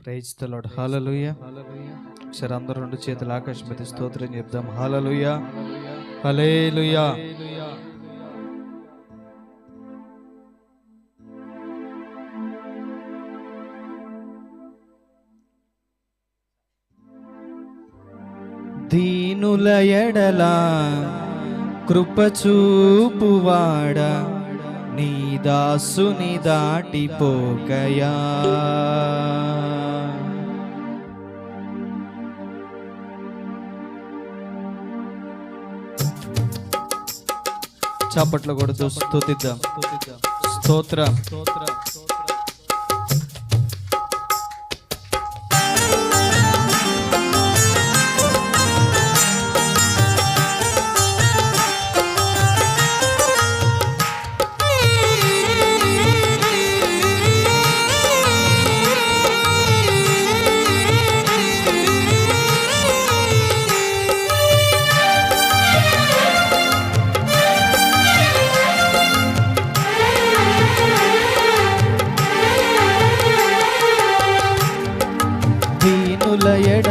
Praise తలాడు hallelujah సరే అందరూ రెండు చేతులు ఆకాశపతి స్తోత్రం చెప్దాం. హాలలుయ హలేలుయా దీనుల ఎడలా కృపచూపువాడా? నీ దాసుని దాటిపోకయా. చప్పట్లు కొడుతూ స్తుతిద్దాం. స్తోత్ర. స్తోత్ర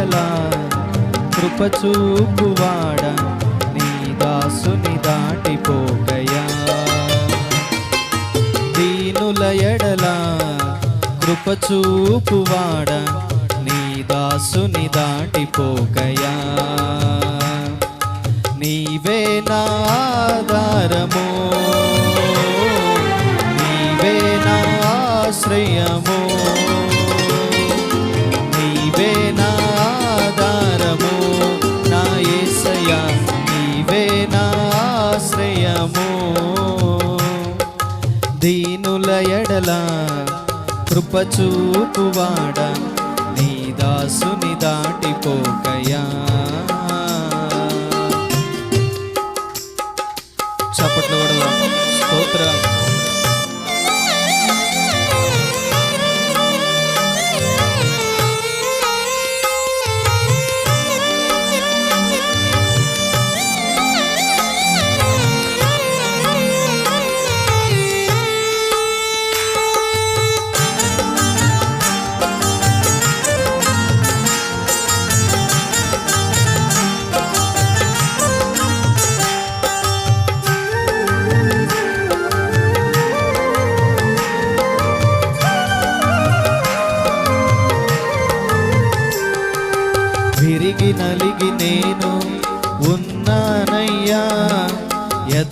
ఎడల కృపచూపువాడ నీ దాసుని దాటిపోకయా. దీనుల ఎడల కృపచూపువాడ నీ దాసుని దాటిపోకయా. నీవే నా ఆధారము నీవే నా ఆశ్రయము. ఎడల కృపచూపువాడ నీ దాసుని దాటిపోకయా. చప్పట్లు కూడా స్తోత్రం.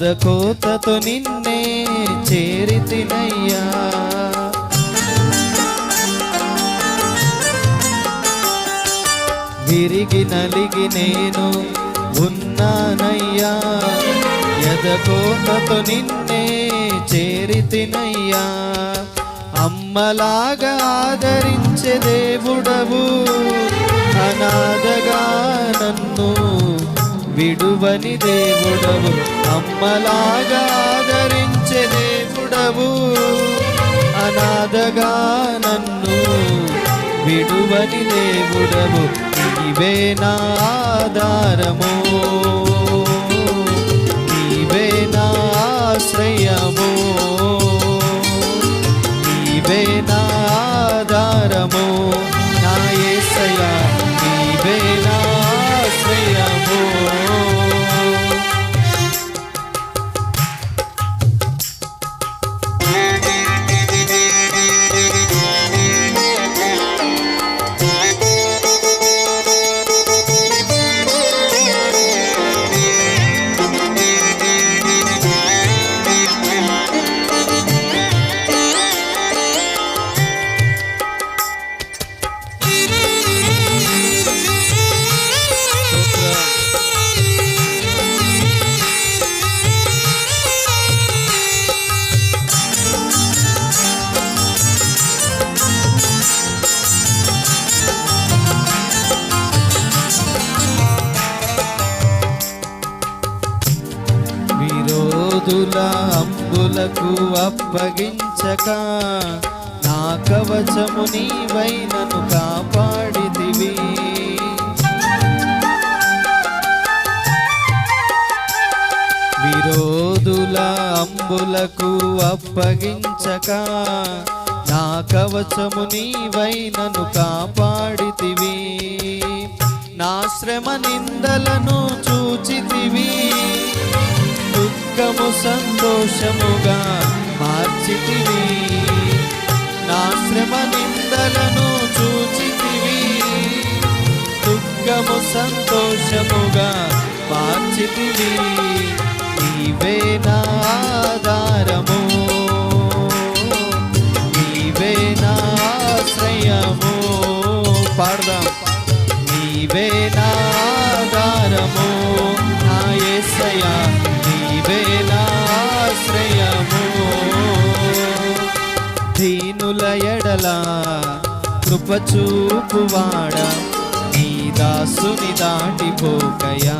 ఎదకోతతో నిన్నే చేరితినయ్యా. విరిగి నలిగి నేను ఉన్నానయ్యా. ఎదకోతతో నిన్నే చేరితినయ్యా. అమ్మలాగా ఆదరించే దేవుడవు. అనాథగా నన్ను విడువని దేవుడవు అమ్మలాగా ఆదరించే దేవుడవు. అనాథగా నన్ను విడువని దేవుడవు నీవే నా ఆధారము. నీవే నా ఆశ్రయము. నీవే నా ఆధారము. నా ఏసయా విరోధుల అంబులకు అప్పగించక నా కవచము నీవై నన్ను కాపాడితివి. విరోధుల అంబులకు అప్పగించక నా కవచము నీవై నన్ను కాపాడితివి. నా శ్రమ నిందలను దుఃఖము సంతోషముగా మార్చితివి. నా శ్రమ నిందలను చూచితివి. దుఃఖము సంతోషముగా మార్చితివి. నీవే నా ఆధారము. నీవే నా ఆశ్రయము. పాడదాం. నీవే నా ఆధారము. నా యేసయ్యా నీవే నా ఎడల కృప నీ దాసుని దాటిపోకయా.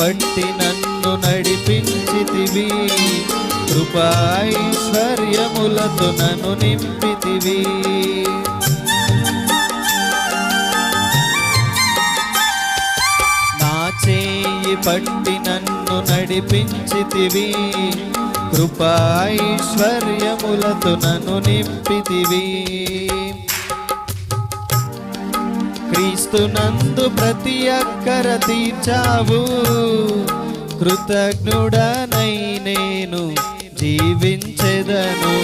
పట్టి నన్ను నడిపించితివి. కృపాయిశ్వర్యములతో నన్ను నింపితివి. నా చేయి పట్టి నన్ను నడిపించితివి. కృపాయిశ్వర్యములతో నన్ను నింపితివి. క్రీస్తునందు ప్రతి అక్కర తీర్చావు. కృతజ్ఞుడనై నేను జీవించెదను.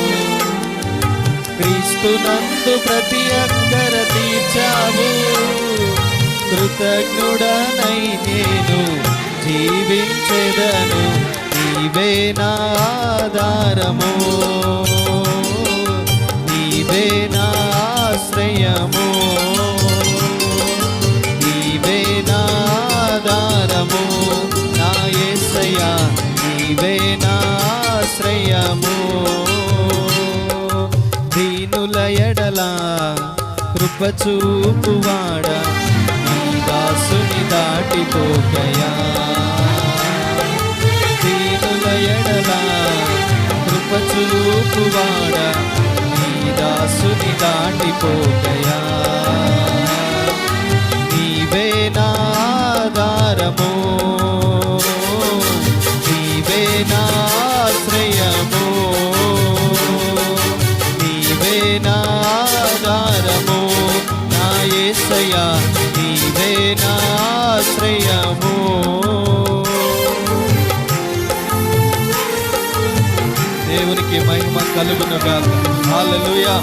క్రీస్తునందు ప్రతి అక్కర తీర్చావు. కృతజ్ఞుడనై నేను జీవించెదను. నీవే నా ఆధారము. నీవే నా ఆశ్రయము. నీవే నా దీనుల ఎడలా కృప చూపువాడ నీ దాసుని దాటిపోకయా. దీనుల ఎడలా కృప చూపువాడ నీ దాసుని దాటిపోకయా. నీవే నా ఆశ్రయము. దేవునికి మహిమ కలుగును గాక. హల్లెలూయా